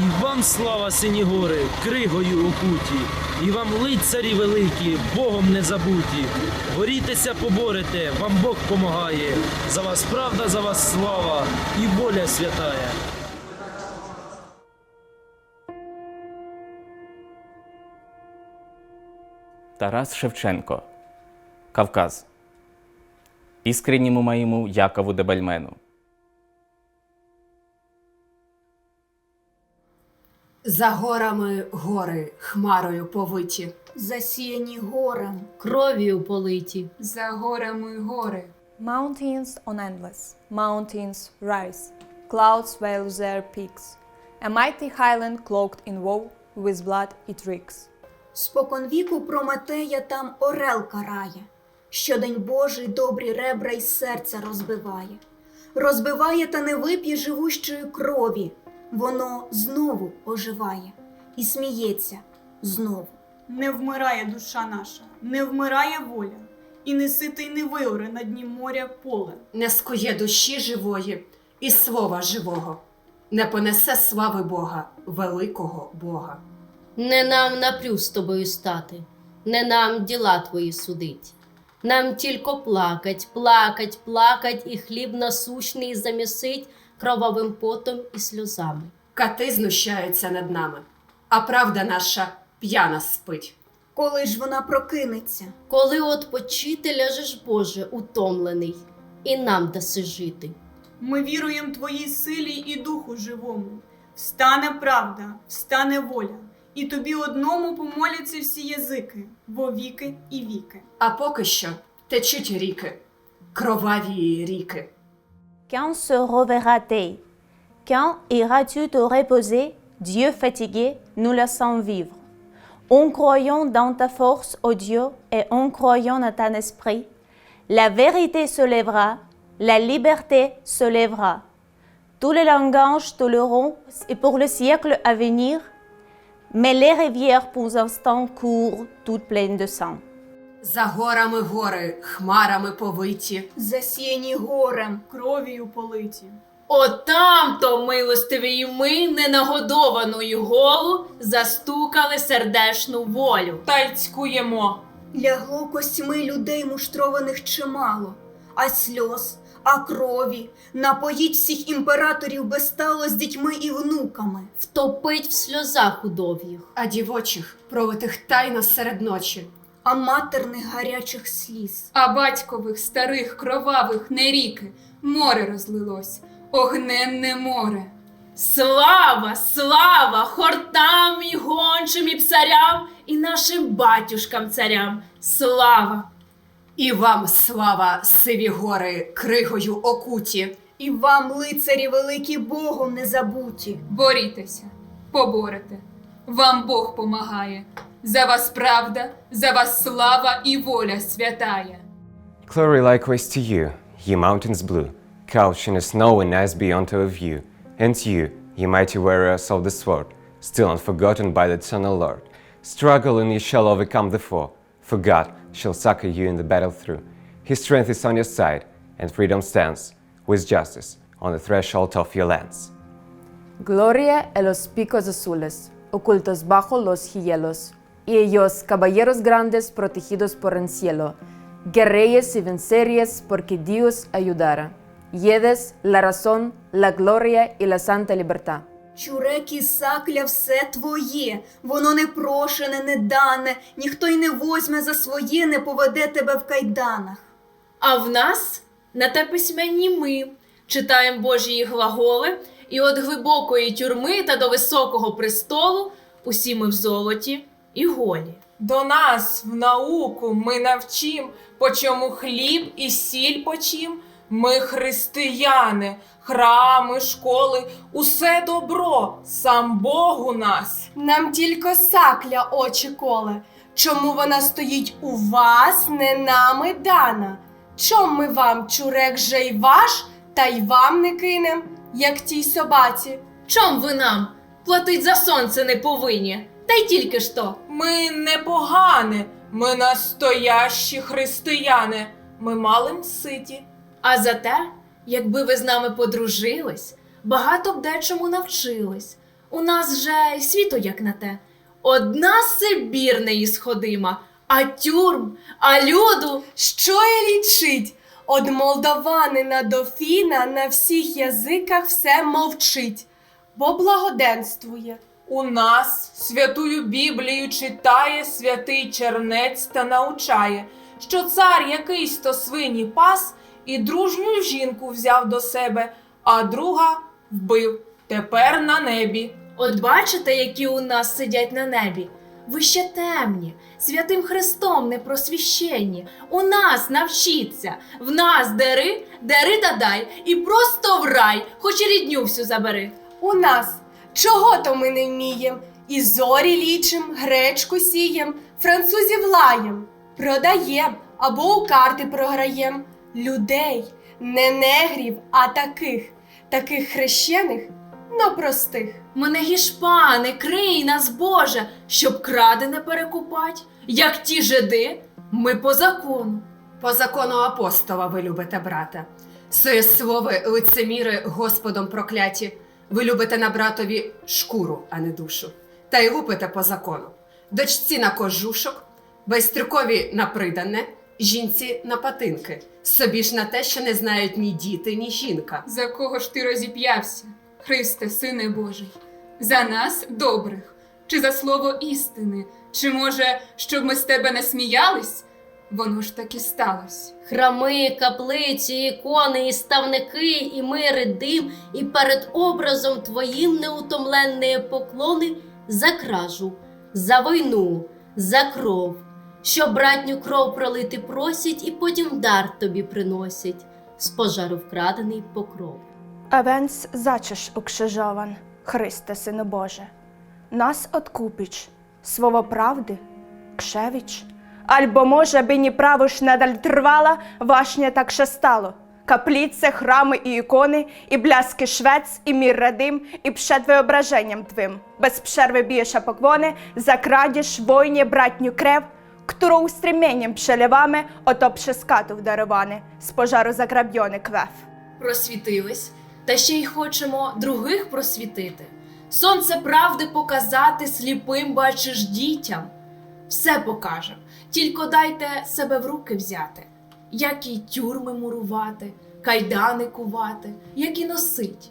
І вам слава, сині гори, кригою окуті, і вам лицарі великі, Богом не забуті. Борітеся, поборете, вам Бог помагає. За вас правда, за вас слава і воля святая. Тарас Шевченко. Кавказ. Искреннему моему Якову Дебальмену. За горами гори хмарою повиті. засіяні горем, кров'ю политі. за горами гори. Mountains on endless, mountains rise, clouds veil their peaks. A mighty highland cloaked in woe, with blood it reeks. Споконвіку Прометея там орел карає, щодень Божий добрі ребра й серця розбиває. Розбиває та не вип'є живущої крові, воно знову оживає і сміється знову. Не вмирає душа наша, не вмирає воля, і не ситий не виоре на дні моря поле. Не скує душі живої і слова живого. Не понесе слави Бога, великого Бога. Не нам напрю з тобою стати, не нам діла твої судить. Нам тільки плакать, плакать, плакать, і хліб насущний замісить кровавим потом і сльозами. Кати знущаються над нами, а правда наша п'яна спить. Коли ж вона прокинеться, Коли отпочити ляжеш, Боже, утомлений, і нам даси жити. Ми віруємо твоїй силі і духу живому. Встане правда, встане воля, і тобі одному помоляться всі язики, во віки і віки. А поки що течуть ріки, кроваві ріки. Quand se reverra-t-il? Quand iras-tu te reposer? Dieu fatigué, nous laissons vivre. En croyant dans ta force, ô Dieu, et en croyant à ton esprit, la vérité se lèvera, la liberté se lèvera. Tous les langages tolereront et pour le siècle à venir, mais les rivières pour l'instant courent toutes pleines de sang. За горами гори, хмарами повиті. засіяні горем, Кров'ю политі. Отам-то, милостиві ми, ненагодованою голу, застукали сердешну волю. Та й цькуємо. лягло костьми людей муштрованих чимало, а сльоз, а крові, напоїть всіх імператорів безстало з дітьми і внуками. Втопить в сльозах удов'їх. а дівочих, пролитих тайно серед ночі. А матерних гарячих сліз. А батькових старих кровавих не ріки, море розлилось, огненне море. Слава, слава хортам і гончим і псарям, і нашим батюшкам царям. Слава! І вам слава, сиві гори, кригою окуті. І вам, лицарі великі Богом не забуті. Борітеся, поборете. Вам Бог помагає. За вас правда, за вас слава і воля святая. Glory likewise to you, ye mountains blue, couch in the snow and ice beyond our view, and you, ye mighty warriors of the sword, still unforgotten by the eternal Lord. Struggle and ye shall overcome the foe, for God shall succor you in the battle through. His strength is on your side, and freedom stands, with justice, on the threshold of your lands. Gloria en los picos azules, ocultos bajo los hielos, Y ellos, caballeros grandes, protegidos por el cielo, guerreyes y vencerías, porque Dios ayudara. Yedes la razón, la gloria y la santa libertad. Чурек і сакля все твоє, воно не прошене, не дане, ніхто й не возьме за своє, не поведе тебе в кайданах. А в нас на те письменні ми читаємо Божії глаголи, і від глибокої тюрми та до високого престолу усі ми в золоті і голі. До нас в науку ми навчим, по чому хліб і сіль почим. Ми християни, храми, школи, усе добро, сам Бог у нас. Нам тільки сакля очі коле. Чому вона стоїть у вас, не нами дана? Чом ми вам чурек же й ваш, та й вам не кинем, як тій собаці? Чом ви нам платить за сонце не повинні? Та й тільки ж то. Ми не погане, ми настоящі християни, ми малим ситі. А зате, якби ви з нами подружились, багато б дечому навчились. У нас же й світу як на те. Одна Сибір неїсходима, а тюрм, а люду. Що і лічить? Од молдаванина до фіна на всіх язиках все мовчить, бо благоденствує. У нас святую Біблію читає святий чернець та научає, що цар якийсь то свині пас і дружню жінку взяв до себе, а друга вбив. Тепер на небі. От бачите, які у нас сидять на небі. Ви ще темні, святим Христом не просвіщенні. У нас навчіться, в нас дери, дери та дай, і просто в рай, хоч і рідню всю забери. У нас чого то ми не вмієм? І зорі лічим, гречку сієм, французів лаєм, продаєм або у карти програєм. Людей, не негрів, а таких, таких хрещених, но простих. Мене гішпане, крий нас, Боже, щоб крадене перекупать, як ті жиди, ми по закону. По закону апостола ви любите брата. Своє слово, лицеміри Господом прокляті. Ви любите на братові шкуру, а не душу. Та й лупите по закону. Дочці на кожушок, байструкові на придане, жінці на патинки. Собі ж на те, що не знають ні діти, ні жінка. За кого ж ти розіп'явся, Христе, Сине Божий? За нас добрих, чи за слово істини? Чи може, щоб ми з тебе не сміялись? Воно ж так і сталося. Храми, каплиці, ікони, і ставники, і мири, дим, і перед образом твоїм неутомленні поклони за кражу, за війну, за кров, що братню кров пролити просять, і потім дар тобі приносять, з пожару вкрадений покров. A więc zaczysz ukrzyżowan, Chryste, Synu Boże. Nas odkupić, słowo prawdy, Albo może by nieprawność nadal trwała, właśnie tak się stało. Kaplice, chramy i ikony, i blaski szwec, i mir dym, i przed wyobrażeniem twym. Bez przerwy bijesz pokłony, za kradzież, wojnie, bratniu krew, którą strumieniem przelewamy, oto przez katów darowany, z pożaru zagrabiony kwew. Просвітились, та ще й хочемо других просвітити. Сонце правди показати сліпим бачиш дітям. Все покажем, тільки дайте себе в руки взяти, як і тюрми мурувати, кайдани кувати, як і носить,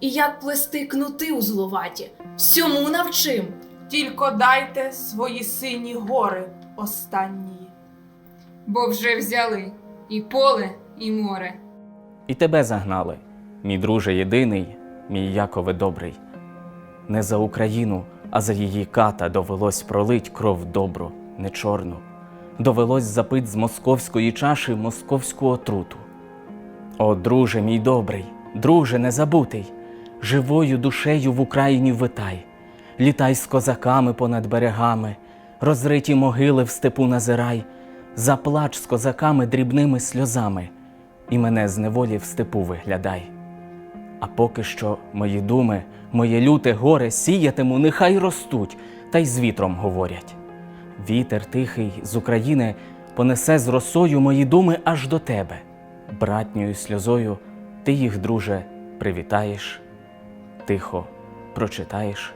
і як плести кнути узловаті, всьому навчим. Тільки дайте свої сині гори останні. Бо вже взяли і поле, і море. І тебе загнали, мій друже єдиний, мій Якове добрий. Не за Україну, а за її ката довелось пролить кров добру, не чорну. Довелось запить з московської чаші московську отруту. О, друже мій добрий, друже незабутий, живою душею в Україні витай, літай з козаками понад берегами, розриті могили в степу назирай, заплач з козаками дрібними сльозами, і мене з неволі в степу виглядай. А поки що мої думи, моє люте горе сіятиму, нехай ростуть, та й з вітром говорять. Вітер тихий з України понесе з росою мої думи аж до тебе. Братньою сльозою ти їх, друже, привітаєш, тихо прочитаєш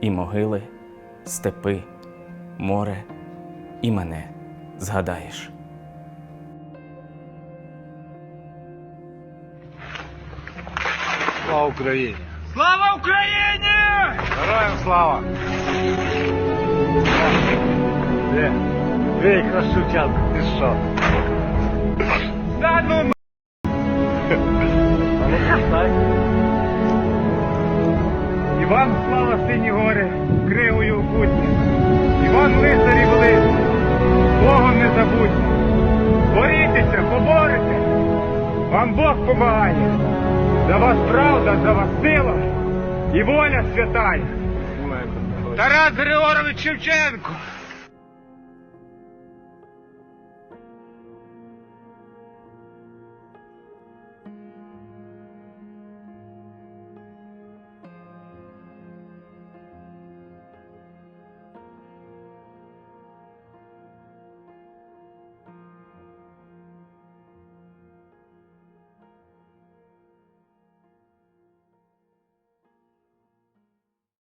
і могили, степи, море, і мене згадаєш. Слава Україні! Слава Україні! Героям слава! Де? Де красучанка, ти що? Да ну н- А ну. Іван слава сині гори, кригою окутні. Іван лицарі були, Богом не забудьте. Борітеся, поборете. Вам Бог помагає. За вас правда, за вас сила і воля святая. Тарас Григорович Шевченко.